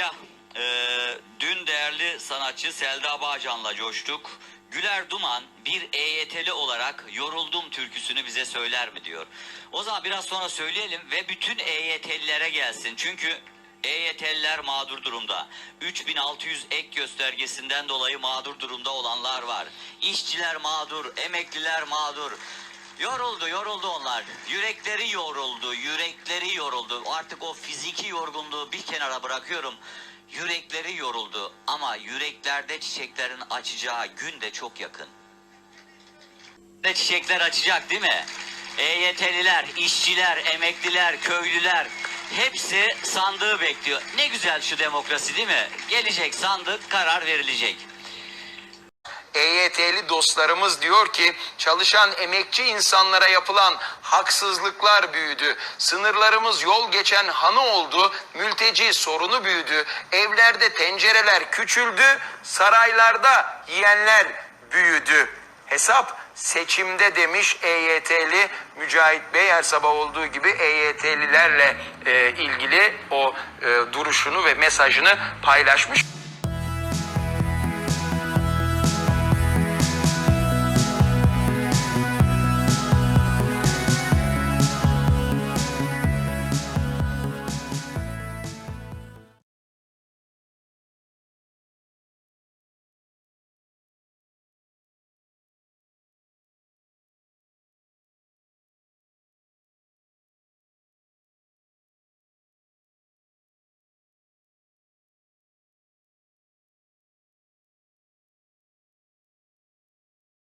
Kaya. Ee, dün değerli sanatçı Selda Bağcan'la coştuk. Güler Duman bir EYT'li olarak yoruldum türküsünü bize söyler mi diyor. O zaman biraz sonra söyleyelim ve bütün EYT'lilere gelsin. Çünkü EYT'liler mağdur durumda. 3600 ek göstergesinden dolayı mağdur durumda olanlar var. İşçiler mağdur, emekliler mağdur. Yoruldu, yoruldu onlar. Yürekleri yoruldu, yürekleri yoruldu. Artık o fiziki yorgunluğu bir kenara bırakıyorum. Yürekleri yoruldu ama yüreklerde çiçeklerin açacağı gün de çok yakın. De çiçekler açacak değil mi? EYT'liler, işçiler, emekliler, köylüler hepsi sandığı bekliyor. Ne güzel şu demokrasi değil mi? Gelecek sandık, karar verilecek. EYT'li dostlarımız diyor ki çalışan emekçi insanlara yapılan haksızlıklar büyüdü. Sınırlarımız yol geçen hanı oldu. Mülteci sorunu büyüdü. Evlerde tencereler küçüldü. Saraylarda yiyenler büyüdü. Hesap seçimde demiş EYT'li Mücahit Bey her sabah olduğu gibi EYT'lilerle e, ilgili o e, duruşunu ve mesajını paylaşmış.